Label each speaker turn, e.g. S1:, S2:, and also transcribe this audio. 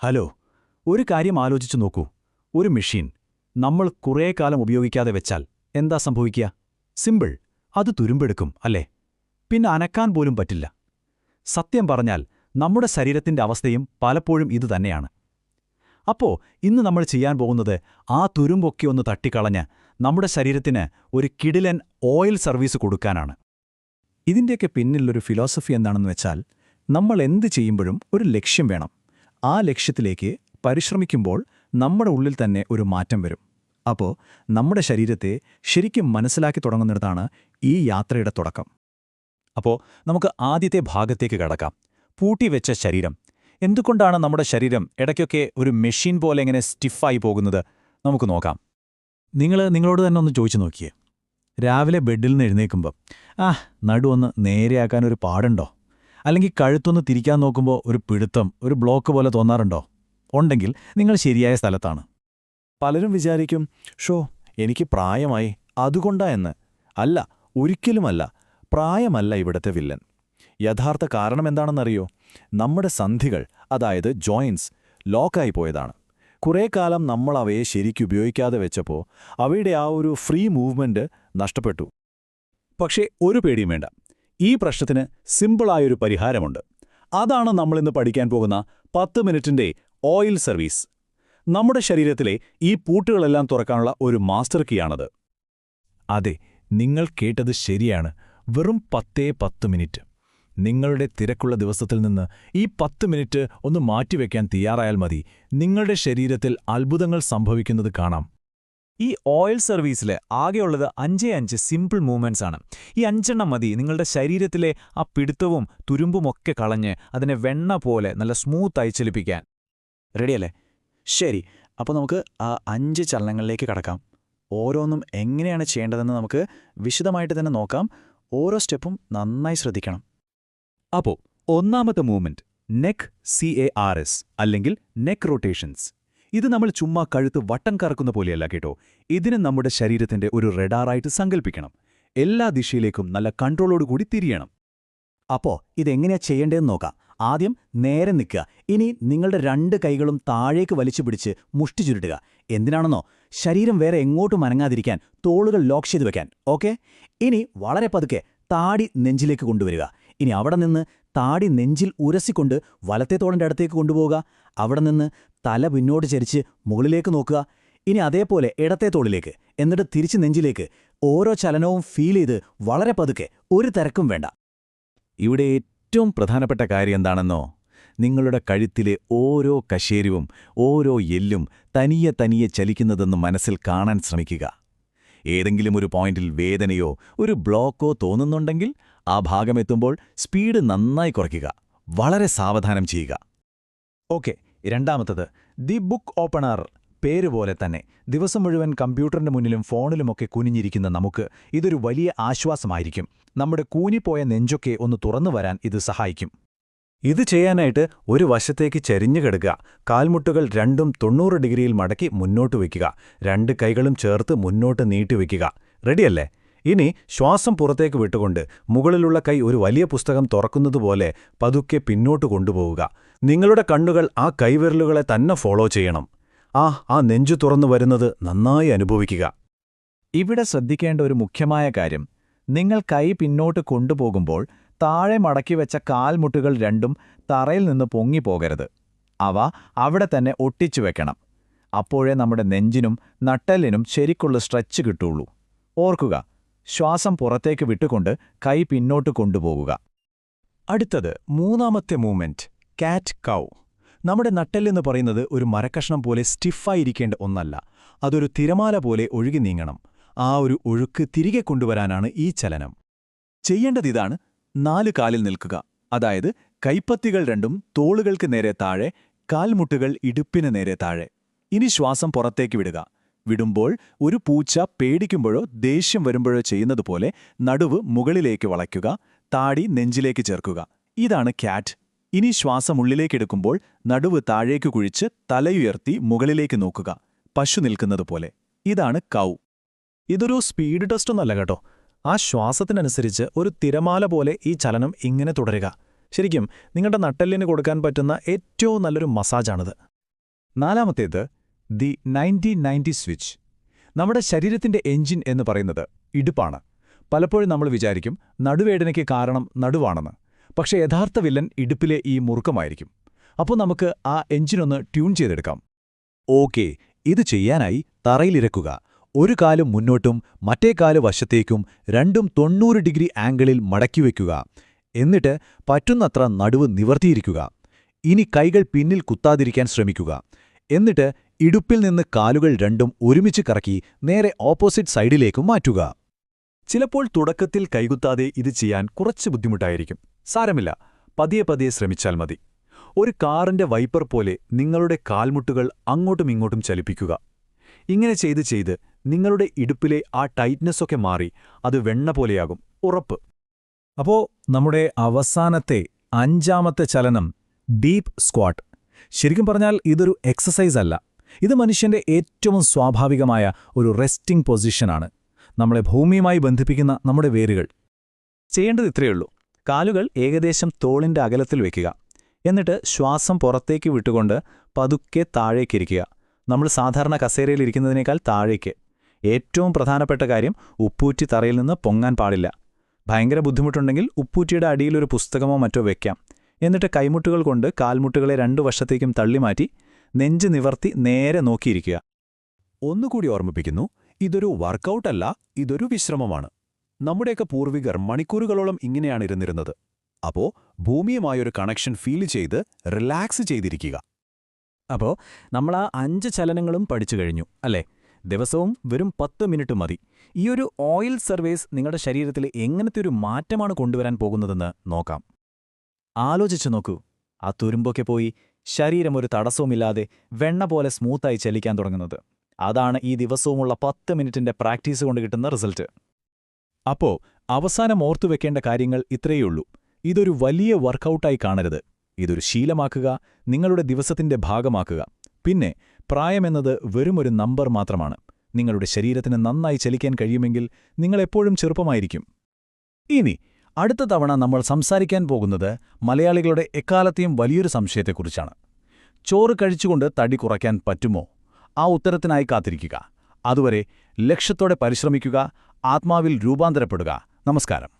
S1: Hello ഒരു കാര്യം ആലോചിച്ചു നോക്കൂ. ഒരു മെഷീൻ നമ്മൾ കുറേ കാലം ഉപയോഗിക്കാതെ വെച്ചാൽ എന്താ സംഭവിക്കുക? സിമ്പിൾ അത് തുരുമ്പെടുക്കും അല്ലേ? പിന്നെ അനക്കാൻ പോലും പറ്റില്ല. സത്യം പറഞ്ഞാൽ നമ്മുടെ ശരീരത്തിന്റെ അവസ്ഥയും പലപ്പോഴും ഇതുതന്നെയാണ് അപ്പോ ഇന്ന് നമ്മൾ ചെയ്യാൻ പോകുന്നത് ആ തുരുമ്പൊക്കെ ഒന്ന് തട്ടിക്കളഞ്ഞ് നമ്മുടെ ശരീരത്തിന് ഒരു കിടിലൻ ഓയിൽ സർവീസ് കൊടുക്കാനാണ്. ഇതിന്റെയൊക്കെ പിന്നിലൊരു ഫിലോസഫി എന്താണെന്ന് വെച്ചാൽ നമ്മൾ എന്ത് ചെയ്യുമ്പോഴും ഒരു ലക്ഷ്യം വേണം. ആ ലക്ഷ്യത്തിലേക്ക് പരിശ്രമിക്കുമ്പോൾ നമ്മുടെ ഉള്ളിൽ തന്നെ ഒരു മാറ്റം വരും. അപ്പോൾ നമ്മുടെ ശരീരത്തെ ശരിക്കും മനസ്സിലാക്കി തുടങ്ങുന്നിടത്താണ് ഈ യാത്രയുടെ തുടക്കം. അപ്പോൾ നമുക്ക് ആദ്യത്തെ ഭാഗത്തേക്ക് കടക്കാം. പൂട്ടിവെച്ച ശരീരം. എന്തുകൊണ്ടാണ് നമ്മുടെ ശരീരം ഇടയ്ക്കൊക്കെ ഒരു മെഷീൻ പോലെ എങ്ങനെ സ്റ്റിഫായി പോകുന്നത്? നമുക്ക് നോക്കാം. നിങ്ങൾ നിങ്ങളോട് തന്നെ ഒന്ന് ചോദിച്ചു നോക്കിയേ. രാവിലെ ബെഡിൽ നിന്ന് എഴുന്നേക്കുമ്പോൾ ആ നടുവൊന്ന് നേരെയാക്കാൻ ഒരു പാടുണ്ടോ? അല്ലെങ്കിൽ കഴുത്തൊന്ന് തിരിക്കാൻ നോക്കുമ്പോൾ ഒരു പിടുത്തം ഒരു ബ്ലോക്ക് പോലെ തോന്നാറുണ്ടോ? ഉണ്ടെങ്കിൽ നിങ്ങൾ ശരിയായ സ്ഥലത്താണ്.
S2: പലരും വിചാരിക്കും ഷോ എനിക്ക് പ്രായമായി അതുകൊണ്ടാ എന്ന്. അല്ല ഒരിക്കലുമല്ല പ്രായമല്ല ഇവിടത്തെ വില്ലൻ. യഥാർത്ഥ കാരണം എന്താണെന്നറിയോ? നമ്മുടെ സന്ധികൾ അതായത് ജോയിൻസ് ലോക്കായി പോയതാണ്. കുറേ കാലം നമ്മൾ അവയെ ശരിക്കുപയോഗിക്കാതെ വെച്ചപ്പോൾ അവയുടെ ആ ഒരു ഫ്രീ മൂവ്മെന്റ് നഷ്ടപ്പെട്ടു.
S1: പക്ഷേ ഒരു പേടിയും വേണ്ട. ഈ പ്രശ്നത്തിന് സിമ്പിളായൊരു പരിഹാരമുണ്ട്. അതാണ് നമ്മളിന്ന് പഠിക്കാൻ പോകുന്ന പത്ത് മിനിറ്റിന്റെ ഓയിൽ സർവീസ്. നമ്മുടെ ശരീരത്തിലെ ഈ പൂട്ടുകളെല്ലാം തുറക്കാനുള്ള ഒരു മാസ്റ്റർ കീയാണത്. അതെ നിങ്ങൾ കേട്ടത് ശരിയാണ്. വെറും പത്തേ പത്ത് മിനിറ്റ്. നിങ്ങളുടെ തിരക്കുള്ള ദിവസത്തിൽ നിന്ന് ഈ പത്ത് മിനിറ്റ് ഒന്ന് മാറ്റിവെക്കാൻ തയ്യാറായാൽ മതി. നിങ്ങളുടെ ശരീരത്തിൽ അത്ഭുതങ്ങൾ സംഭവിക്കുന്നത് കാണാം.
S3: ഈ ഓയിൽ സർവീസിൽ ആകെയുള്ളത് അഞ്ചേ അഞ്ച് സിമ്പിൾ മൂവ്മെന്റ്സ് ആണ്. ഈ അഞ്ചെണ്ണം മതി. നിങ്ങളുടെ ശരീരത്തിലെ ആ പിടുത്തവും തുരുമ്പുമൊക്കെ കളഞ്ഞ് അതിനെ വെണ്ണ പോലെ നല്ല സ്മൂത്തായി ചലിപ്പിക്കാൻ.
S2: റെഡിയല്ലേ ശരി. അപ്പോൾ നമുക്ക് ആ അഞ്ച് ചലനങ്ങളിലേക്ക് കടക്കാം. ഓരോന്നും എങ്ങനെയാണ് ചെയ്യേണ്ടതെന്ന് നമുക്ക് വിശദമായിട്ട് തന്നെ നോക്കാം. ഓരോ സ്റ്റെപ്പും നന്നായി ശ്രദ്ധിക്കണം.
S1: അപ്പോൾ ഒന്നാമത്തെ movement neck C A R S അല്ലെങ്കിൽ നെക്ക് റൊട്ടേഷൻസ് ഇത് നമ്മൾ ചുമ്മാ കഴുത്ത് വട്ടം കറക്കുന്ന പോലെയല്ല കേട്ടോ. ഇതിനെ നമ്മുടെ ശരീരത്തിന്റെ ഒരു റെഡാറായിട്ട് സങ്കല്പിക്കണം എല്ലാ ദിശയിലേക്കും നല്ല കൺട്രോളോടുകൂടി തിരിയണം.
S4: അപ്പോ ഇതെങ്ങനെയാ ചെയ്യേണ്ടതെന്ന് നോക്കാം. ആദ്യം നേരെ നിൽക്കുക. ഇനി നിങ്ങളുടെ രണ്ട് കൈകളും താഴേക്ക് വലിച്ചു പിടിച്ച് മുഷ്ടി ചുരുട്ടുക. എന്തിനാണെന്നോ? ശരീരം വേറെ എങ്ങോട്ടും അനങ്ങാതിരിക്കാൻ തോളുകൾ ലോക്ക് ചെയ്തു വെക്കാൻ. ഓക്കെ? ഇനി വളരെ പതുക്കെ താടി നെഞ്ചിലേക്ക് കൊണ്ടുവരിക. ഇനി അവിടെ നിന്ന് താടി നെഞ്ചിൽ ഉരസിക്കൊണ്ട് വലത്തെ തോളിന്റെ അടുത്തേക്ക് കൊണ്ടുപോവുക. അവിടെ നിന്ന് തല പിന്നോട്ട് ചരിച്ച് മുകളിലേക്ക് നോക്കുക. ഇനി അതേപോലെ ഇടത്തെ തോളിലേക്ക് എന്നിട്ട് തിരിച്ച് നെഞ്ചിലേക്ക് ഓരോ ചലനവും ഫീൽ ചെയ്ത് വളരെ പതുക്കെ ഒരു തിരക്കും വേണ്ട.
S1: ഇവിടെ ഏറ്റവും പ്രധാനപ്പെട്ട കാര്യം എന്താണെന്നോ? നിങ്ങളുടെ കഴുത്തിലെ ഓരോ കശേരുവും ഓരോ എല്ലും തനിയെ തനിയെ ചലിക്കുന്നതെന്ന് മനസ്സിൽ കാണാൻ ശ്രമിക്കുക. ഏതെങ്കിലും ഒരു പോയിന്റിൽ വേദനയോ ഒരു ബ്ലോക്കോ തോന്നുന്നുണ്ടെങ്കിൽ ആ ഭാഗമെത്തുമ്പോൾ സ്പീഡ് നന്നായി കുറയ്ക്കുക. വളരെ സാവധാനം ചെയ്യുക.
S3: ഓക്കെ രണ്ടാമത്തത് ദി ബുക്ക് ഓപ്പണർ പേര് പോലെ തന്നെ ദിവസം മുഴുവൻ കമ്പ്യൂട്ടറിന്റെ മുന്നിലും ഫോണിലുമൊക്കെ കുനിഞ്ഞിരിക്കുന്ന നമുക്ക് ഇതൊരു വലിയ ആശ്വാസമായിരിക്കും. നമ്മുടെ കൂനിപ്പോയ നെഞ്ചൊക്കെ ഒന്ന് തുറന്നു വരാൻ ഇത് സഹായിക്കും.
S1: ഇത് ചെയ്യാനായിട്ട് ഒരു വശത്തേക്ക് ചെരിഞ്ഞു കിടക്കുക. കാൽമുട്ടുകൾ രണ്ടും തൊണ്ണൂറ് ഡിഗ്രിയിൽ മടക്കി മുന്നോട്ട് വയ്ക്കുക. രണ്ട് കൈകളും ചേർത്ത് മുന്നോട്ട് നീട്ടിവെക്കുക റെഡിയല്ലേ? ഇനി ശ്വാസം പുറത്തേക്ക് വിട്ടുകൊണ്ട് മുകളിലുള്ള കൈ ഒരു വലിയ പുസ്തകം തുറക്കുന്നതുപോലെ പതുക്കെ പിന്നോട്ട് കൊണ്ടുപോവുക. നിങ്ങളുടെ കണ്ണുകൾ ആ കൈവിരലുകളെ തന്നെ ഫോളോ ചെയ്യണം. ആ ആ നെഞ്ചു തുറന്നു വരുന്നത് നന്നായി അനുഭവിക്കുക.
S3: ഇവിടെ ശ്രദ്ധിക്കേണ്ട ഒരു മുഖ്യമായ കാര്യം നിങ്ങൾ കൈ പിന്നോട്ട് കൊണ്ടുപോകുമ്പോൾ താഴെ മടക്കി വെച്ച കാൽമുട്ടുകൾ രണ്ടും തറയിൽ നിന്ന് പൊങ്ങിപ്പോകരുത് അവ അവിടെ തന്നെ ഒട്ടിച്ചു വെക്കണം. അപ്പോഴേ നമ്മുടെ നെഞ്ചിനും നട്ടലിനും ശരിക്കുള്ള സ്ട്രെച്ച് കിട്ടുള്ളൂ. ഓർക്കുക ശ്വാസം പുറത്തേക്ക് വിട്ടുകൊണ്ട് കൈ പിന്നോട്ട് കൊണ്ടുപോകുക
S1: അടുത്തത് മൂന്നാമത്തെ മൂവ്മെന്റ് കാറ്റ് കൗ നമ്മുടെ നട്ടെല്ലെന്ന് പറയുന്നത് ഒരു മരക്കഷ്ണം പോലെ സ്റ്റിഫായിരിക്കേണ്ട ഒന്നല്ല. അതൊരു തിരമാല പോലെ ഒഴുകി നീങ്ങണം. ആ ഒരു ഒഴുക്ക് തിരികെ കൊണ്ടുവരാനാണ് ഈ ചലനം. ചെയ്യേണ്ടതിതാണ് നാല് കാലിൽ നിൽക്കുക. അതായത് കൈപ്പത്തികൾ രണ്ടും തോളുകൾക്ക് നേരെ താഴെ കാൽമുട്ടുകൾ ഇടുപ്പിന് നേരെ താഴെ. ഇനി ശ്വാസം പുറത്തേക്ക് വിടുക. വിടുമ്പോൾ ഒരു പൂച്ച പേടിക്കുമ്പോഴോ ദേഷ്യം വരുമ്പോഴോ ചെയ്യുന്നതുപോലെ നടുവ് മുകളിലേക്ക് വളയ്ക്കുക താടി നെഞ്ചിലേക്ക് ചേർക്കുക. ഇതാണ് ക്യാറ്റ്. ഇനി ശ്വാസം ഉള്ളിലേക്കെടുക്കുമ്പോൾ നടുവ് താഴേക്ക് കുഴിച്ച് തലയുയർത്തി മുകളിലേക്ക് നോക്കുക പശു നിൽക്കുന്നതുപോലെ. ഇതാണ് കൗ. ഇതൊരു സ്പീഡ് ടെസ്റ്റൊന്നല്ല കേട്ടോ. ആ ശ്വാസത്തിനനുസരിച്ച് ഒരു തിരമാല പോലെ ഈ ചലനം ഇങ്ങനെ തുടരുക. ശരിക്കും നിങ്ങളുടെ നട്ടെല്ലിന് കൊടുക്കാൻ പറ്റുന്ന ഏറ്റവും നല്ലൊരു മസാജാണിത്.
S3: നാലാമത്തേത് ദി നയന്റി നയന്റി സ്വിച്ച്. നമ്മുടെ ശരീരത്തിന്റെ എഞ്ചിൻ എന്ന് പറയുന്നത് ഇടുപ്പാണ്. പലപ്പോഴും നമ്മൾ വിചാരിക്കും നടുവേദനയ്ക്ക് കാരണം നടുവാണെന്ന്. പക്ഷേ യഥാർത്ഥ വില്ലൻ ഇടുപ്പിലെ ഈ മുറുക്കമായിരിക്കും. അപ്പോൾ നമുക്ക് ആ എഞ്ചിനൊന്ന് ട്യൂൺ ചെയ്തെടുക്കാം.
S1: ഓക്കെ ഇത് ചെയ്യാനായി തറയിലിരക്കുക ഒരു കാലും മുന്നോട്ടും മറ്റേ കാൽ വശത്തേക്കും രണ്ടും തൊണ്ണൂറ് ഡിഗ്രി ആംഗിളിൽ മടക്കിവെക്കുക എന്നിട്ട് പറ്റുന്നത്ര നടുവ് നിവർത്തിയിരിക്കുക. ഇനി കൈകൾ പിന്നിൽ കുത്താതിരിക്കാൻ ശ്രമിക്കുക. എന്നിട്ട് ഇടുപ്പിൽ നിന്ന് കാലുകൾ രണ്ടും ഒരുമിച്ച് കറക്കി നേരെ ഓപ്പോസിറ്റ് സൈഡിലേക്കും മാറ്റുക. ചിലപ്പോൾ തുടക്കത്തിൽ കൈകുത്താതെ ഇത് ചെയ്യാൻ കുറച്ച് ബുദ്ധിമുട്ടായിരിക്കും. സാരമില്ല. പതിയെ പതിയെ ശ്രമിച്ചാൽ മതി. ഒരു കാറിന്റെ വൈപ്പർ പോലെ നിങ്ങളുടെ കാൽമുട്ടുകൾ അങ്ങോട്ടും ഇങ്ങോട്ടും ചലിപ്പിക്കുക. ഇങ്ങനെ ചെയ്ത് ചെയ്ത് നിങ്ങളുടെ ഇടുപ്പിലെ ആ ടൈറ്റ്നെസ്സൊക്കെ മാറി അത് വെണ്ണ പോലെയാകും. ഉറപ്പ്.
S3: അപ്പോ നമ്മുടെ അവസാനത്തെ അഞ്ചാമത്തെ ചലനം ഡീപ്പ് സ്ക്വാട്ട്. ശരിക്കും പറഞ്ഞാൽ ഇതൊരു എക്സസൈസ് അല്ല. ഇത് മനുഷ്യന്റെ ഏറ്റവും സ്വാഭാവികമായ ഒരു റെസ്റ്റിംഗ് പൊസിഷനാണ് നമ്മളെ ഭൂമിയുമായി ബന്ധിപ്പിക്കുന്ന നമ്മുടെ വേരുകൾ. ചെയ്യേണ്ടത് ഇത്രയുള്ളൂ കാലുകൾ ഏകദേശം തോളിന്റെ അകലത്തിൽ വയ്ക്കുക എന്നിട്ട് ശ്വാസം പുറത്തേക്ക് വിട്ടുകൊണ്ട് പതുക്കെ താഴേക്കിരിക്കുക നമ്മൾ സാധാരണ കസേരയിൽ ഇരിക്കുന്നതിനേക്കാൾ താഴേക്ക്. ഏറ്റവും പ്രധാനപ്പെട്ട കാര്യം ഉപ്പൂറ്റി തറയിൽ നിന്ന് പൊങ്ങാൻ പാടില്ല. ഭയങ്കര ബുദ്ധിമുട്ടുണ്ടെങ്കിൽ ഉപ്പൂറ്റിയുടെ അടിയിലൊരു പുസ്തകമോ മറ്റോ വയ്ക്കാം എന്നിട്ട് കൈമുട്ടുകൾ കൊണ്ട് കാൽമുട്ടുകളെ രണ്ടു വശത്തേക്കും തള്ളിമാറ്റി നെഞ്ച് നിവർത്തി നേരെ നോക്കിയിരിക്കുക.
S1: ഒന്നുകൂടി ഓർമ്മിപ്പിക്കുന്നു ഇതൊരു വർക്കൗട്ടല്ല ഇതൊരു വിശ്രമമാണ്. നമ്മുടെയൊക്കെ പൂർവികർ മണിക്കൂറുകളോളം ഇങ്ങനെയാണ് ഇരുന്നിരുന്നത്. അപ്പോ ഭൂമിയുമായൊരു കണക്ഷൻ ഫീൽ ചെയ്ത് റിലാക്സ് ചെയ്തിരിക്കുക.
S4: അപ്പോൾ നമ്മൾ ആ അഞ്ച് ചലനങ്ങളും പഠിച്ചു കഴിഞ്ഞു അല്ലേ? ദിവസവും വെറും പത്ത് മിനിറ്റ് മതി. ഈ ഒരു ഓയിൽ സർവീസ് നിങ്ങളുടെ ശരീരത്തിൽ എങ്ങനത്തെ ഒരു മാറ്റമാണ് കൊണ്ടുവരാൻ പോകുന്നതെന്ന് നോക്കാം. ആലോചിച്ചു നോക്കൂ. ആ തുരുമ്പൊക്കെ പോയി ശരീരം ഒരു തടസ്സവുമില്ലാതെ വെണ്ണ പോലെ സ്മൂത്തായി ചലിക്കാൻ തുടങ്ങുന്നത്. അതാണ് ഈ ദിവസവുമുള്ള പത്ത് മിനിറ്റിന്റെ പ്രാക്ടീസ് കൊണ്ട് കിട്ടുന്ന റിസൾട്ട്.
S3: അപ്പോ അവസാനം ഓർത്തുവെക്കേണ്ട കാര്യങ്ങൾ ഇത്രയേയുള്ളൂ ഇതൊരു വലിയ വർക്കൗട്ടായി കാണരുത്. ഇതൊരു ശീലമാക്കുക നിങ്ങളുടെ ദിവസത്തിന്റെ ഭാഗമാക്കുക. പിന്നെ പ്രായമെന്നത് വെറുമൊരു നമ്പർ മാത്രമാണ്. നിങ്ങളുടെ ശരീരത്തിന് നന്നായി ചലിക്കാൻ കഴിയുമെങ്കിൽ നിങ്ങളെപ്പോഴും ചെറുപ്പമായിരിക്കും. ഇനി അടുത്ത തവണ നമ്മൾ സംസാരിക്കാൻ പോകുന്നത് മലയാളികളുടെ എക്കാലത്തെയും വലിയൊരു സംശയത്തെക്കുറിച്ചാണ്. ചോറ് കഴിച്ചുകൊണ്ട് തടി കുറയ്ക്കാൻ പറ്റുമോ? ആ ഉത്തരത്തിനായി കാത്തിരിക്കുക. അതുവരെ ലക്ഷ്യത്തോടെ പരിശ്രമിക്കുക ആത്മാവിൽ രൂപാന്തരപ്പെടുക. നമസ്കാരം.